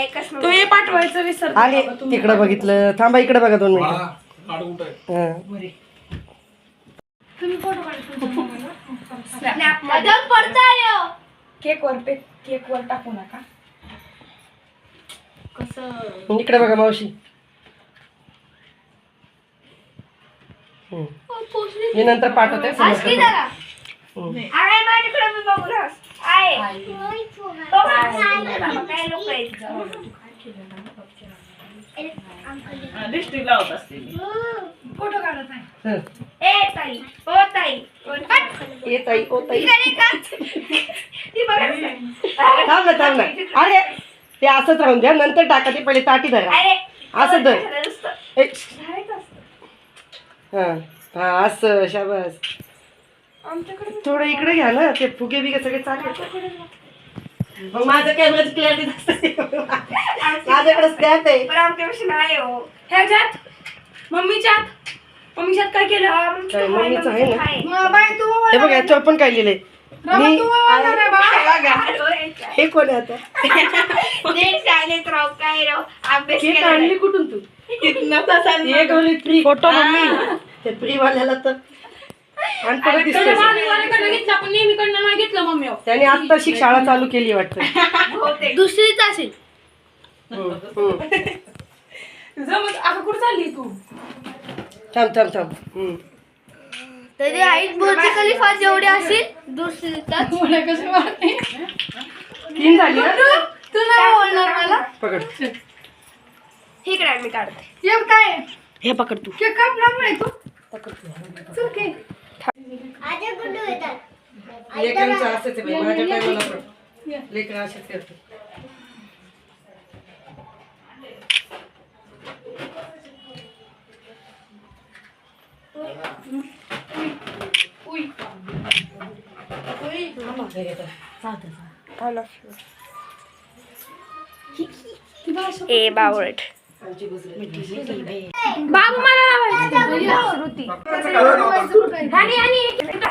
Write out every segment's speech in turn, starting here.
एकच तू हे पाठवायचं विसर आले तिकडं बघितलं. थांबा इकडे बघा दोन मिनिटं? हा. केक वर पे केक वर टाकू नका. कसं? इकडे बघा मावशी. हम्म. मी नंतर पाठवते माझ्याकडे मी बघू ना आहे बघा, बाबा, काय लोक आहेत फोटो काढत आहे. ए ताई ओ ताई ये ताई ओ ताई ती बघा थांब ना थांब ना. अरे ते असंच राहून द्या. नंतर टाका ते पहिले ताटी धरा. असं धर. हा हा असं शाबास. थोडं इकडे घ्या ना. ते फुगे बिगे सगळे चालले. मग माझं कॅमेराची क्लॅरिटी माझ्याकडे स्टॅप आहे. पण आमच्यापेक्षा नाही हो. ह्याच्यात मम्मीच्यात मम्मीच्यात काय केलं? मम्मीचं आहे ना? तू हे बघ याच्यावर पण काय लिहिलंय? मी तू वाजवणार आहे बा. हे कोण आहे आता? शाळेत राव काय राव? अभ्यास केक केला आणली कुठून तू? हे फोटो मम्मी ते फ्री वाल्याला तर आणि परत मागेवाल्याकडनं घेतला पण नेहमीकडनं नाही घेतलं मम्मी त्याने आत्ताशी शाळा चालू केली वाटतं. दुसरीच असेल. हम्म, हम्म. जमत आता कुठं चालली तू? थांब थांब थांब. हम्म. तरी आईच बोलते खलिफा जेवढी असेल दुसरीचाच मला कसं तीन झाली ना? तू नाही बोलणार मला? पकड. इकडे मी काढते. ये काय हे पकड तू. केक कापणार नाही तू? चल केक लेकरांचं असंच आहे बाई, माझ्या टायमाला पण. लेकरं असेच करतात ए बावळट. बाबू मला लावायचं. आणि आणि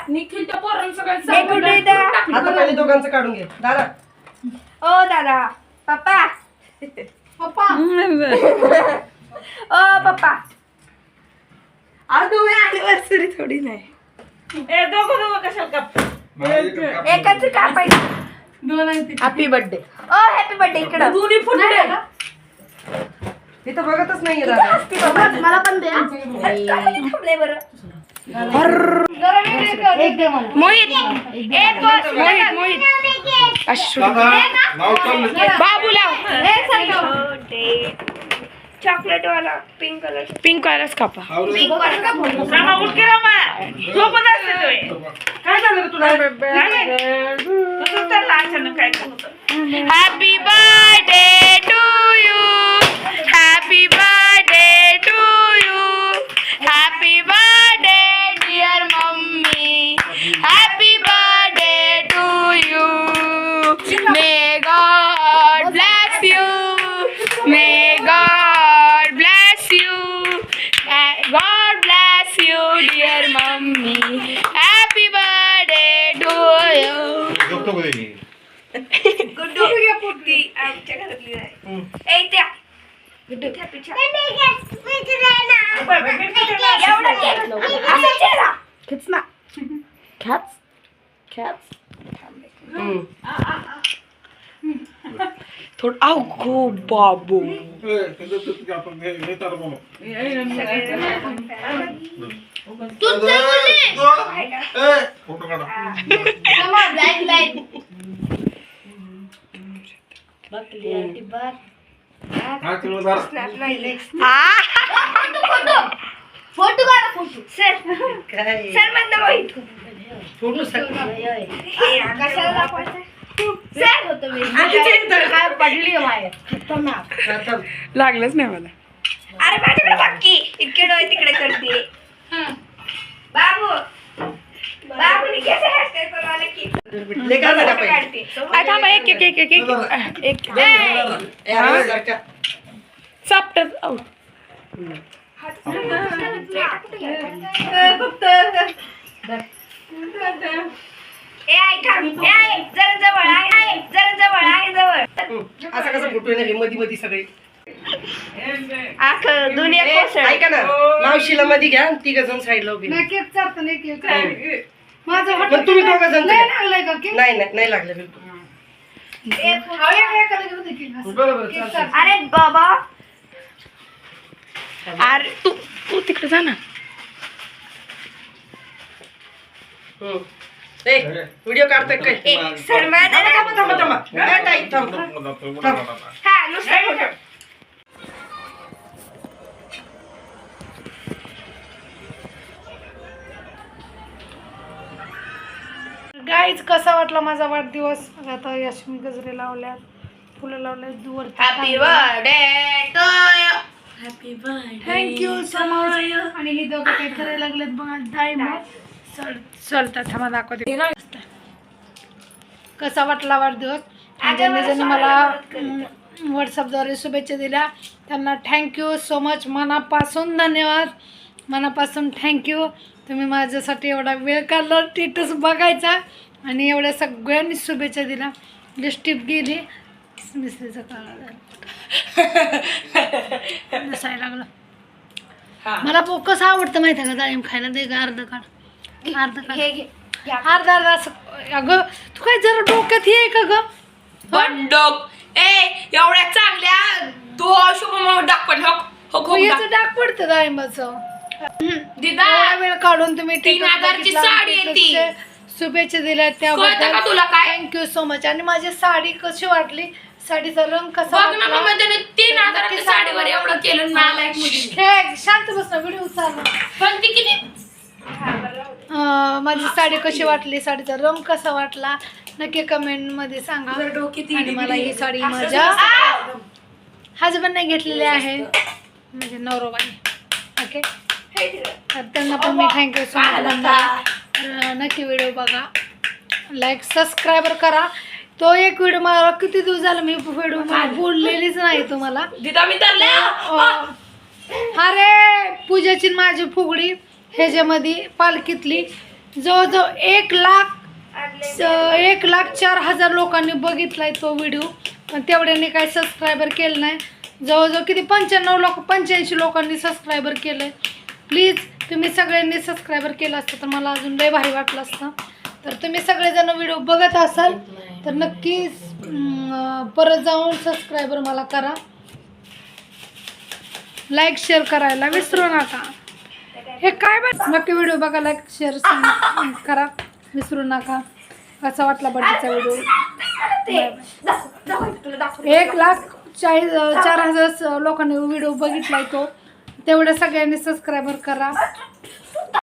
निखिल त्या पोरांचं सगळं ए, कुठे आहे त्या? आता पहिले दोघांचं काढून घे. दादा. ओ दादा. पप्पा. पप्पा. ओ पप्पा. अनिव्हर्सरी थोडी नाही. मला इकडे काढ. एकाच कापायचं. दोन. हॅपी बर्थडे ओ हॅपी बर्थडे इकडं. दोन्ही फुटले. ना तिथं बघतच नाहीये दादा. मला पण दे थांबले बरं. जरा वेगळे कर. मोहित बस मोहित मोहित. बाबू लाव. चॉकलेट वाला पिंक कलर पिंक कलरच कापा. पिंक वाला काय झालं रे तुला? Happy birthday to you happy birthday to you happy birthday dear mummy happy birthday to you may God bless you may God bless you God bless you dear mummy happy birthday to you झोपतो का ते? गुड्डू ती आमच्या घरातली आहे ए त्या गुड्डू त्या पिछा एवढा केक. असा चेहरा. खॅच खॅच थोड गो बाबू फोटो काढा. फोटो काढा फोटो. सर. काय? सर म्हणतो मोहित. Photo sir. हे कशाला दाखवायचं? सर. होतो मी. काय पडली बाहेर? थांब. लागलंच नाही मला. अरे माझ्याकडे बाकी इतके डोळे तिकडे करते. बाबू. थांबा एक एक एक एक एक. असं कसं मधी मधी सगळे. दुनिया ऐका ना. मावशीला मध्ये घ्या तिघ जण साईडला उभे नाही केक चालतं एक केक माझं तुम्ही दोघं जण नाही घ्या. लागलंय का केक? नाही नाही नाही लागलं बिलकुल. बरोबर. अरे बाबा अरे तू तू तिकडे जा ना हं. ए व्हिडिओ काढतोय काय ए सरमाया दे ना. थांबा थांबा थांबा ए, ताई, थांब हा नुसतं फोटो गाईज कसा वाटला माझा वाढदिवस आता यशमी गजरे लावल्यात फुलं लावल्यात दुवर happy birthday to happy thank you so much आणि हे दोघं काय करायला लागलेत बघा. डाळी चल चलता थांबा दाखवते. कसा वाटला वाढदिवस? ज्यांनी मला व्हॉट्सअपद्वारे शुभेच्छा दिल्या त्यांना थँक्यू सो मच मनापासून धन्यवाद. मनापासून थँक्यू तुम्ही माझ्यासाठी एवढा वेळ काढला टिटस बघायचा. आणि एवढ्या सगळ्यांनी शुभेच्छा दिल्या. लिस्टिप गेली. मिसरीचं काळा नसायला लागलं. मला पो- कसं आवडतं माहिती का डाळिंब खायला? दे ग अर्ध काढ. अर्ध काढ. हे अर्धा अर्धा असं अगं तू काय जरा डोक्यात हे आहे का ग? बंडोक ए एवढ्या चांगल्या दो शुभ डाक पण हो हो याचं डाग पडतं डाळिंबाचं दिदा वेळ काढून तुम्ही तीन हजारची साडी ती. statusचे शुभेच्छा दिल्या का काय? थँक्यू सो मच आणि माझी साडी कशी वाटली? साडीचा रंग कसा बघ ना वाटला? त्याने तीन हजाराच्या साडीवर सांगा. एवढं केलं नालायक हे, शांत बस ना व्हिडिओ चालू. पण ती किती? अं, माझी साडी कशी वाटली? साडीचा रंग कसा वाटला? नक्की कमेंटमध्ये सांगा आणि मला ही साडी माझ्या हजबंडने घेतलेली आहे. म्हणजे नवरोबाने ओके तर त्यांना पण मी थँक्यू सो मच नक्की व्हिडिओ बघा. लाईक सबस्क्राईबर करा. तो एक व्हिडिओ मला किती दिवस झाला मी व्हिडिओ बोललेलीच नाही तुम्हाला. अरे पूजाची माझी फुगडी ह्याच्यामध्ये पालखीतली. जवळजवळ एक लाख स- एक लाख चार हजार लोकांनी बघितलाय तो व्हिडिओ. पण तेवढ्याने काही सबस्क्रायबर केलं नाही. जवळजवळ किती? पंच्याण्णव लोक पंच्याऐंशी लोकांनी सबस्क्रायबर केलं आहे प्लीज तुम्ही सगळ्यांनी सबस्क्रायबर केलं असतं तर मला अजून लय भारी वाटलं असतं. तर तुम्ही सगळेजण व्हिडिओ बघत असाल तर नक्कीच अं, परत जाऊन सबस्क्रायबर मला करा. लाईक शेअर करायला विसरू नका. हे काय बघ नक्की व्हिडिओ बघा लाईक शेअर करा. विसरू नका. कसा वाटला बर्थडेचा व्हिडिओ? एक लाख चाळीस चार हजार लोकांनी व्हिडिओ बघितलाय तो. तेवढ्या सगळ्यांनी सबस्क्रायबर करा.